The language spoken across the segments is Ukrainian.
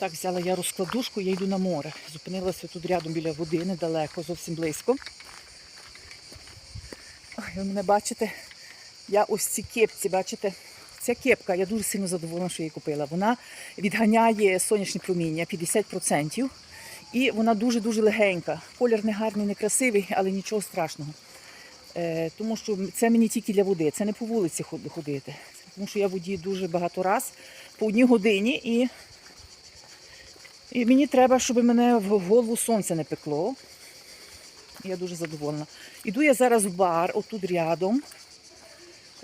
Так, взяла я розкладушку, я йду на море. Зупинилася тут рядом біля води, недалеко, зовсім близько. Ой, ви мене бачите? Я ось ці кепці, бачите? Ця кепка, я дуже сильно задоволена, що її купила. Вона відганяє сонячне проміння 50%. І вона дуже-дуже легенька. Колір не гарний, не красивий, але нічого страшного. Е, тому що це мені тільки для води, це не по вулиці ходити. Тому що я в воді дуже багато раз по одній годині і, і мені треба, щоб мене в голову сонце не пекло. Я дуже задоволена. Іду я зараз в бар, отут рядом.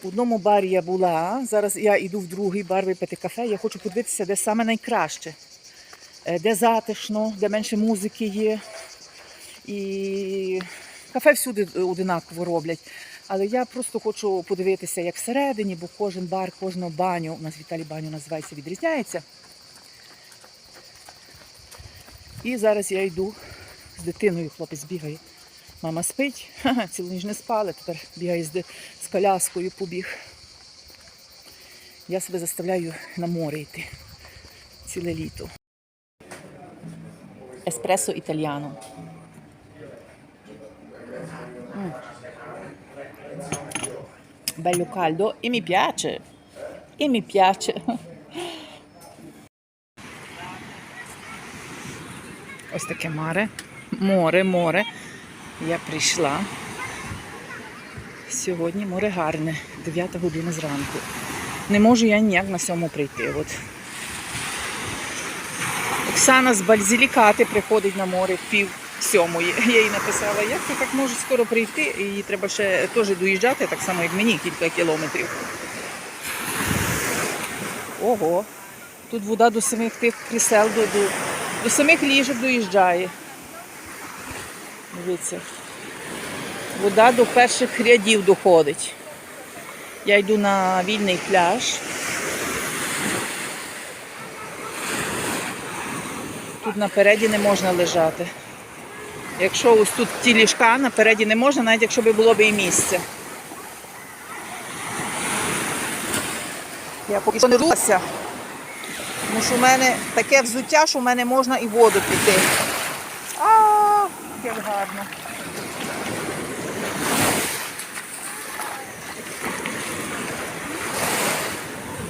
В одному барі я була. Зараз я йду в другий бар випити кафе. Я хочу подивитися, де саме найкраще, Е, де затишно, де менше музики є. І кафе всюди одинаково роблять. Але я просто хочу подивитися, як всередині, бо кожен бар, кожну баню, у нас Віталій баню називається, відрізняється. І зараз я йду з дитиною, хлопець бігає. Мама спить, Ха-ха, цілу ніч не спали, тепер бігає з, з коляскою побіг. Я себе заставляю на море йти ціле літо. Еспресо італіано. Bello caldo e mi piace. E mi piace. Ось таке море. Море, море. Я прийшла. Сьогодні море гарне, 9 година зранку. Не можу я ніяк на сьому прийти. От. Оксана з Бальзілікати приходить на море пів сьомої. Я їй написала, як ти так можеш скоро прийти, їй треба ще теж доїжджати, так само як мені, кілька кілометрів. Ого, тут вода до самих тих крісел, до, до, самих ліжок доїжджає. Дивіться. Вода до перших рядів доходить. Я йду на вільний пляж. Тут напереді не можна лежати. Якщо ось тут ті ліжка, напереді не можна, навіть якщо би було б і місце. Я поки що не рухаюся, тому що в мене таке взуття, що в мене можна і воду піти. А, як гарно.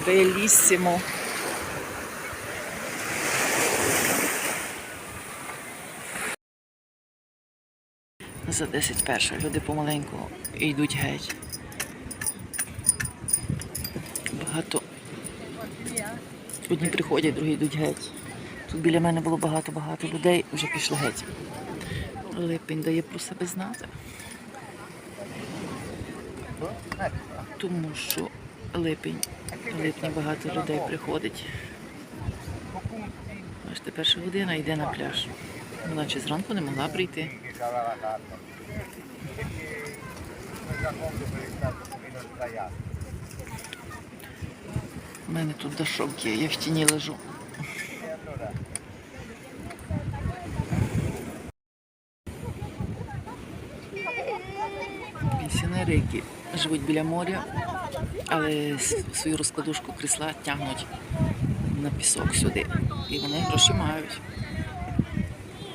Белісімо. За 10 перша. Люди помаленьку йдуть геть. Багато. Одні приходять, другі йдуть геть. Тут біля мене було багато-багато людей, вже пішли геть. Липень дає про себе знати. Тому що липень, липні багато людей приходить. Бачите, перша година йде на пляж. Вона чи зранку не могла прийти. У мене тут дошок є, я в тіні лежу. Пенсіонери, які живуть біля моря, але свою розкладушку крісла тягнуть на пісок сюди. І вони гроші мають.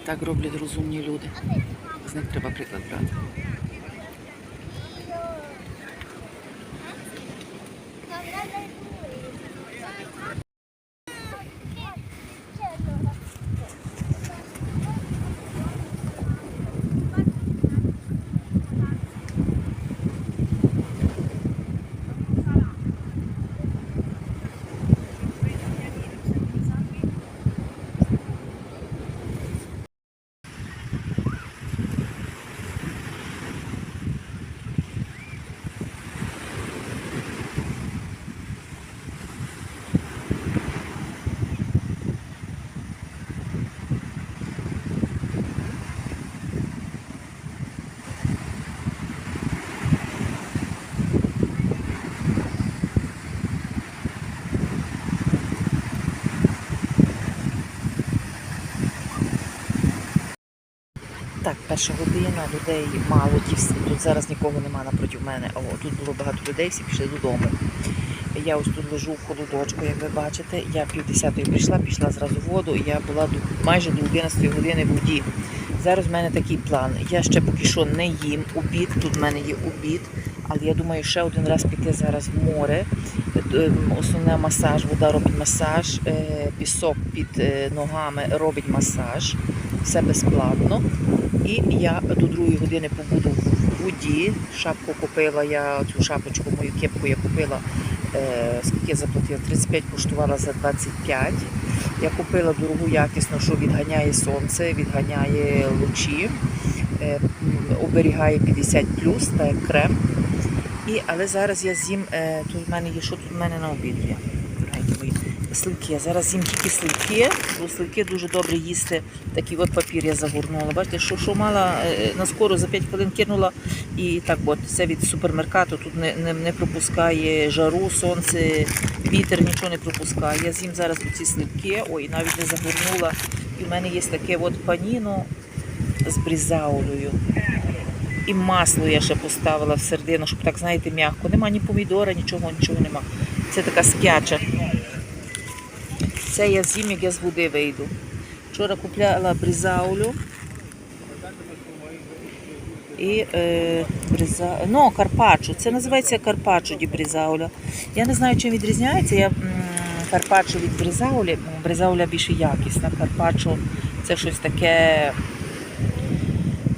Так роблять розумні люди. З них треба приклад брати. Так, перша година, людей мало, тут зараз нікого нема напроти мене. О, тут було багато людей, всі пішли додому. Я ось тут лежу в холодочку, як ви бачите. Я пів десятої прийшла, пішла зразу в воду, я була до, майже до 11 години в воді. Зараз в мене такий план. Я ще поки що не їм обід. Тут в мене є обід, але я думаю, ще один раз піти зараз в море. Ем, Основне масаж, вода робить масаж, е, пісок під е, ногами робить масаж. Все безплатно. І я до другої години побуду в воді. Шапку купила, я цю шапочку, мою кепку я купила, е, скільки заплатила? 35 коштувала за 25. Я купила дорогу якісну, що відганяє сонце, відганяє лучі, е, оберігає 50 та як крем. І, але зараз я з'їм, е, тут в мене є, що тут в мене на обід є. Сливки. Зараз з'їм тільки сливки, бо сливки дуже добре їсти. Такий от папір я загорнула. Бачите, що, що мала е, на скоро за 5 хвилин кинула. І так, от це від супермеркату тут не, не, не пропускає жару, сонце, вітер нічого не пропускає. Я з'їм зараз ці сливки, ой, навіть не загорнула. І в мене є таке от паніно з брізаулею. І масло я ще поставила в середину, щоб так, знаєте, м'яко. Нема ні помідора, нічого, нічого нема. Це така скяча. Це я з'їм, як я з води вийду. Вчора купляла брізаулю. І е, бриза... ну, карпаччо. Це називається карпаччо ді брізауля. Я не знаю, чим відрізняється. Я м, карпаччо від брізаулі. М, Брізауля більш якісна. Карпаччо це щось таке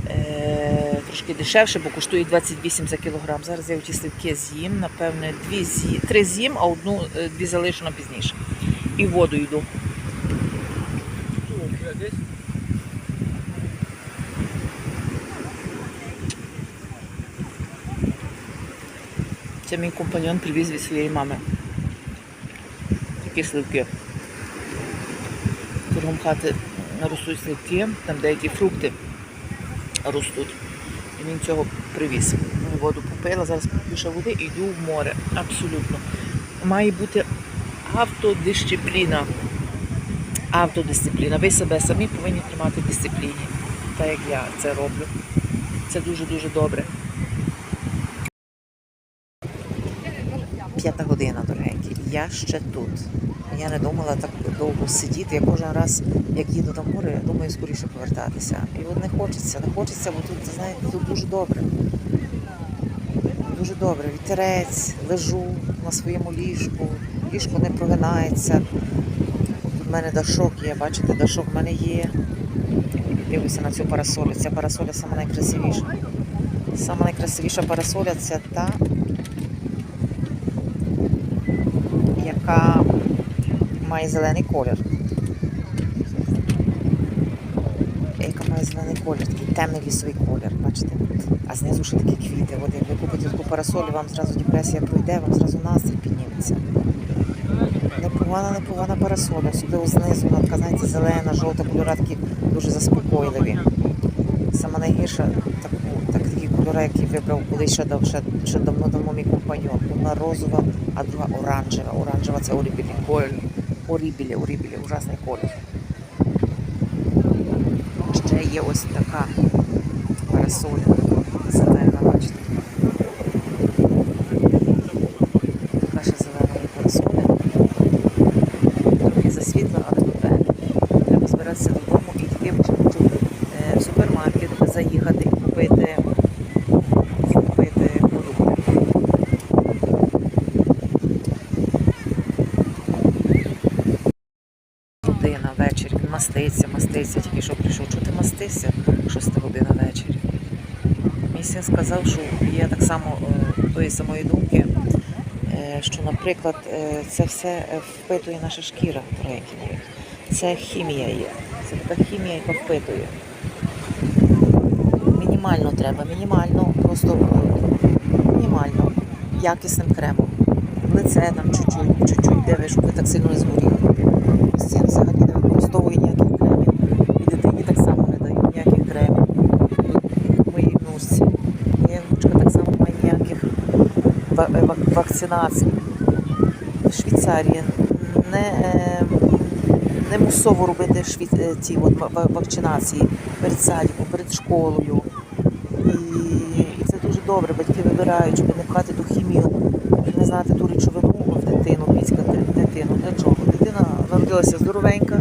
е, трошки дешевше, бо коштує 28 за кілограм. Зараз я ті сливки з'їм, напевне, дві з'їм, три з'їм, а одну е, дві залишу на пізніше. І в воду йду. Це мій компаньон привіз від своєї мами. Такі сливки. Кругом хати ростуть сливки, там деякі фрукти ростуть. І він цього привіз. Воду попила, зараз поп'ю води і йду в море. Абсолютно. Має бути автодисципліна. Автодисципліна. Ви себе самі повинні тримати в дисципліні. Так як я це роблю. Це дуже-дуже добре. П'ята година, дорогенькі. Я ще тут. Я не думала так довго сидіти. Я кожен раз, як їду на море, я думаю скоріше повертатися. І от не хочеться, не хочеться, бо тут, знаєте, тут дуже добре. Дуже добре. Вітерець, лежу на своєму ліжку, ліжко не прогинається. В мене дашок є, бачите, дашок в мене є. Дивлюся на цю парасолю. Ця парасоля сама найкрасивіша. Сама найкрасивіша парасоля це та, яка має зелений колір. Яка має зелений колір, такий темний лісовий колір, бачите? А знизу ще такі квіти. От як ви купите таку парасолю, вам зразу депресія пройде, вам зразу настрій підніметься. Непогана, непогана парасоля. Особливо знизу, вона така, знаєте, зелена, жовта кольора дуже заспокійливі. Саме найгірша так, так, такі кольори, які вибрав колись ще, ще, ще давно-давно мій компаньон. Одна розова, а друга оранжева. Оранжева це орібілі колір. Орібілі, орібілі, ужасний колір. Ще є ось така парасоля. Зелена, бачите. Така ще зелена є парасоля. Трохи засвітла, але добре. Треба збиратися додому і йти в е, в супермаркет, заїхати і купити, купити продукти. Година ввечері, він маститься, маститься, тільки що прийшов. Чого ти мастишся? Шоста година ввечері. Мій син сказав, що є так само е, тої самої думки, е, що, наприклад, е, це все е, впитує наша шкіра, дорогенькі. Це хімія є. Це така хімія, яка впитує. Мінімально треба, мінімально, просто мінімально, якісним кремом. Лице там чуть-чуть, чуть-чуть диви, щоб ви так сильно не згоріли. Син взагалі не використовує ніяких кремів. І дитині так само не дають ніяких кремів. Тут моїй внучці. Моя внучка так само не має ніяких ва- е. В Швейцарії не, е, не мусово робити шві... е, ці от ва- ва- вакцинації перед садиком, перед школою. І, і це дуже добре. Батьки вибирають, щоб не пхати ту хімію, не знати ту речовину в дитину. дивіться дитину. Для чого? Дитина народилася здоровенька,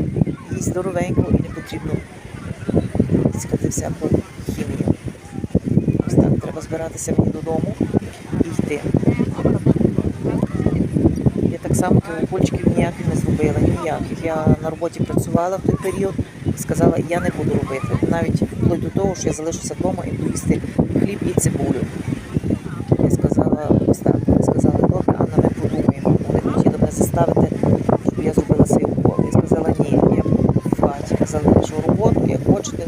їсть здоровенько і не потрібно тискати всяку хімію. Ось так, треба збиратися мені додому і йти. Так само ніяких не зробила, ніяких. Я на роботі працювала в той період сказала, я не буду робити. Навіть вплоть до того, що я залишуся вдома і буду їсти хліб і цибулю. Я сказала ось так. Я сказала, добре, Анна, ми подумаємо. Вони хотіли мене заставити, щоб я зробила свій укол. Я сказала, ні, я хаті. Я залишу роботу, як хочете.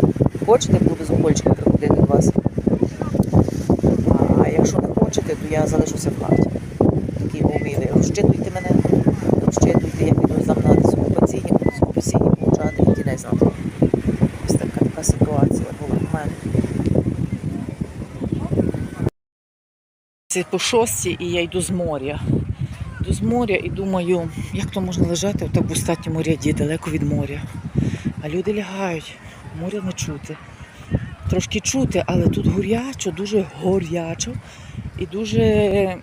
Хочете, буду з укольчиком приходити до вас. А якщо не хочете, то я залишуся в хаті. Такі уміли. Розчитуйте мене, розчитуйте, я піду замнати свого пацієнтів, свого пацієнтів получати і кінець знати. Ось така, така ситуація була в мене. Це по шостій, і я йду з моря. Йду з моря і думаю, як то можна лежати в так достатньому ряді, далеко від моря. А люди лягають, моря не чути. Трошки чути, але тут горячо, дуже горячо і дуже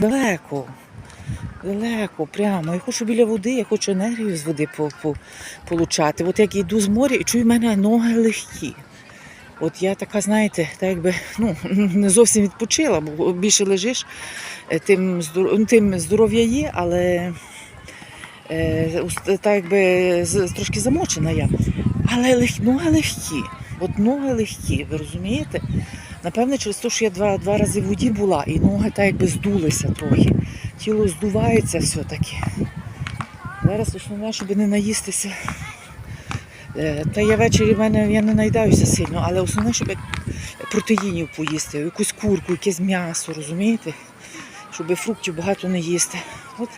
далеко. Далеко, прямо. Я хочу біля води, я хочу енергію з води по, по, получати. От як йду з моря і чую, в мене ноги легкі. От я така, знаєте, так якби ну, не зовсім відпочила, бо більше лежиш, е, тим, ну, тим здоров'я є, але е, так якби трошки замочена я. Але лег, ноги легкі. От ноги легкі, ви розумієте? Напевне, через те, що я два, два рази в воді була, і ноги так якби здулися трохи. Тіло здувається все-таки. Зараз основне, щоб не наїстися. Е, Та я ввечері мене я не наїдаюся сильно, але основне, щоб протеїнів поїсти, якусь курку, якесь м'ясо, розумієте? Щоб фруктів багато не їсти. От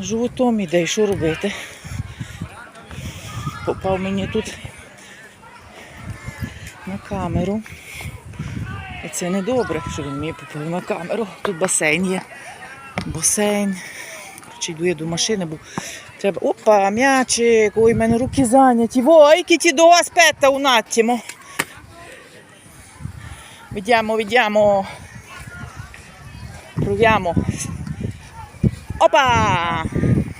животом іде, і що робити? Попав мені тут на камеру. І це не добре, що він мені попав на камеру. Тут басейн є. Басейн. Чи йду я до машини, бо треба. Опа, м'ячик, ой, в мене руки зайняті. Ой, ті до un attimo. Vediamo, vediamo. Proviamo. Опа!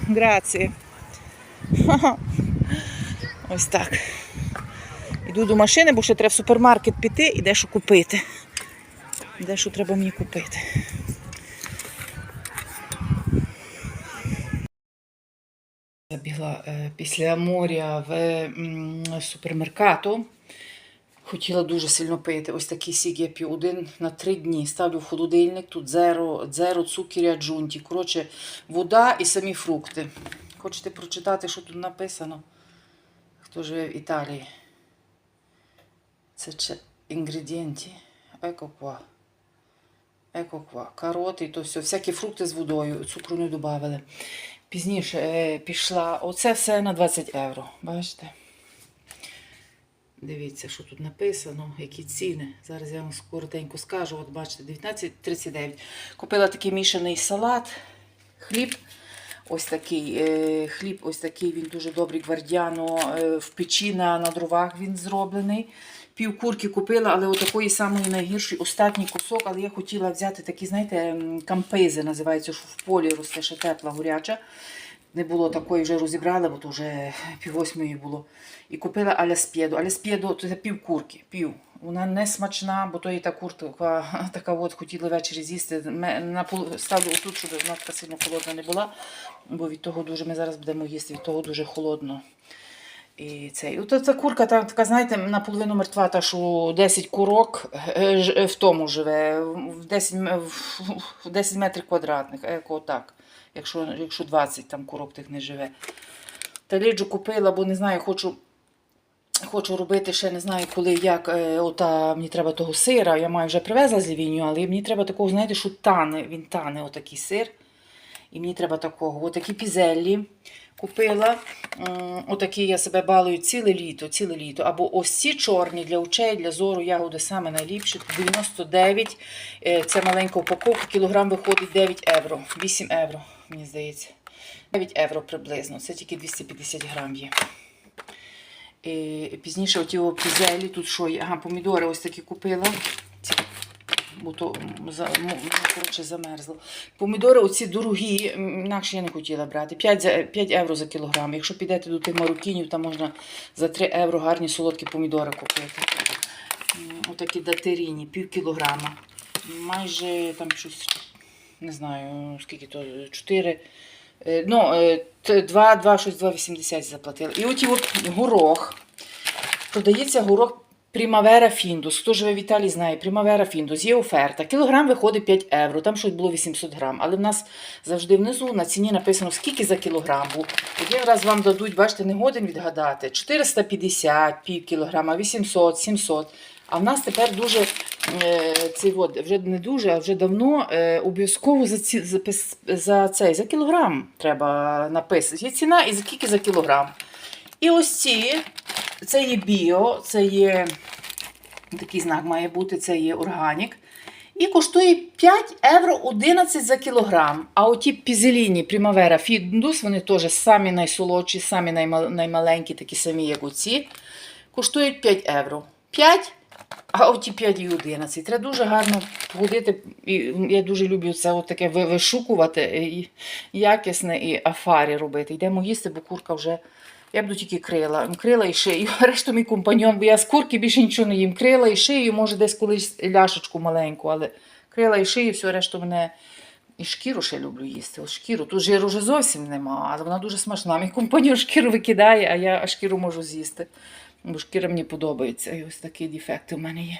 Grazie. Ось так. Іду до машини, бо ще треба в супермаркет піти і дещо купити. Дещо треба мені купити. Забігла е, після моря в супермеркату. Хотіла дуже сильно пити. Ось такий сік я один на три дні. Ставлю в холодильник, тут зеро, дзеро цукеря, джунті. Коротше, вода і самі фрукти. Хочете прочитати, що тут написано? Хто живе в Італії? Це чи інгредієнти. Еко ква. Еко ква. Кароти, то все. Всякі фрукти з водою. Цукру не додавали. Пізніше е, пішла. Оце все на 20 євро. Бачите? Дивіться, що тут написано, які ціни. Зараз я вам коротенько скажу. От бачите, 19,39. Купила такий мішаний салат, хліб. Ось такий е, хліб, ось такий, він дуже добрий, гвардіано, е, в печі на, на дровах він зроблений. Пів курки купила, але отакої самої найгіршої, останній кусок, але я хотіла взяти такі, знаєте, м, кампези, називається, що в полі росте ще тепла, горяча. Не було такої, вже розібрали, бо то вже пів восьмої було. І купила аля спєду. Аля спєду це пів курки, пів. Вона не смачна, бо то і та курка така от хотіли ввечері з'їсти. Ставлю отут, щоб вона сильно холодна не була, бо від того дуже ми зараз будемо їсти, від того дуже холодно. І цей. От ця курка та, така, знаєте, наполовину мертва, та що 10 курок е, е, в тому живе, в 10, в- в 10 метрів квадратних, еко так, якщо, якщо 20 там курок тих не живе. Та ліджу купила, бо не знаю, хочу, хочу робити ще не знаю коли, як. Е, ота, мені треба того сира. Я маю вже привезла з Лівіню, але мені треба такого, знаєте, що тане, він тане, отакий сир. І мені треба такого. Отакі пізеллі купила. Отакі я себе балую ціле літо, ціле літо. Або ось ці чорні для очей, для зору ягоди саме найліпші. 99. Е, Це маленька упаковка, кілограм виходить 9 євро. 8 євро, мені здається. 9 євро приблизно. Це тільки 250 грам є. І пізніше оті пізелі, тут що є? Ага, помідори ось такі купила. Ці бо то ну, коротше, замерзло. Помідори оці дорогі, інакше я не хотіла брати. 5, за, 5 євро за кілограм. Якщо підете до тих марокінів, там можна за 3 євро гарні солодкі помідори купити. Отакі датиріні, пів кілограма. Майже там щось, не знаю, скільки то, 4. Е, Ну, е, 2, 2, щось 2,80 заплатили. І от от горох. Продається горох Primavera Findus. Хто живе в Італії, знає, Primavera Findus. Є оферта. Кілограм виходить 5 євро, там щось було 800 грам. Але в нас завжди внизу на ціні написано, скільки за кілограм був. Один раз вам дадуть, бачите, не годин відгадати. 450, пів кілограма, 800, 700. А в нас тепер дуже е, цей от, вже не дуже, а вже давно е, обов'язково за, ці, за, за цей за кілограм треба написати. Є ціна і скільки за кілограм. І ось ці, це є біо, це є такий знак має бути, це є органік. І коштує 5 євро 11 за кілограм. А оті пізеліні Primavera Findus, вони теж самі найсолодші, самі наймаленькі, такі самі, як оці, коштують 5 євро. 5, а оті 5 і 11. Треба дуже гарно ходити. І я дуже люблю це от таке вишукувати, і якісне і афарі робити. Йдемо їсти, бо курка вже. Я буду тільки крила. Крила і шию. Решту мій компаньон, бо я з курки більше нічого не їм. Крила і шию, може десь колись ляшечку маленьку, але крила і шию, все решту мене. І шкіру ще люблю їсти. От шкіру. Тут жиру вже зовсім нема, але вона дуже смачна. Мій компаньон шкіру викидає, а я шкіру можу з'їсти. Бо шкіра мені подобається. І ось такі дефекти в мене є.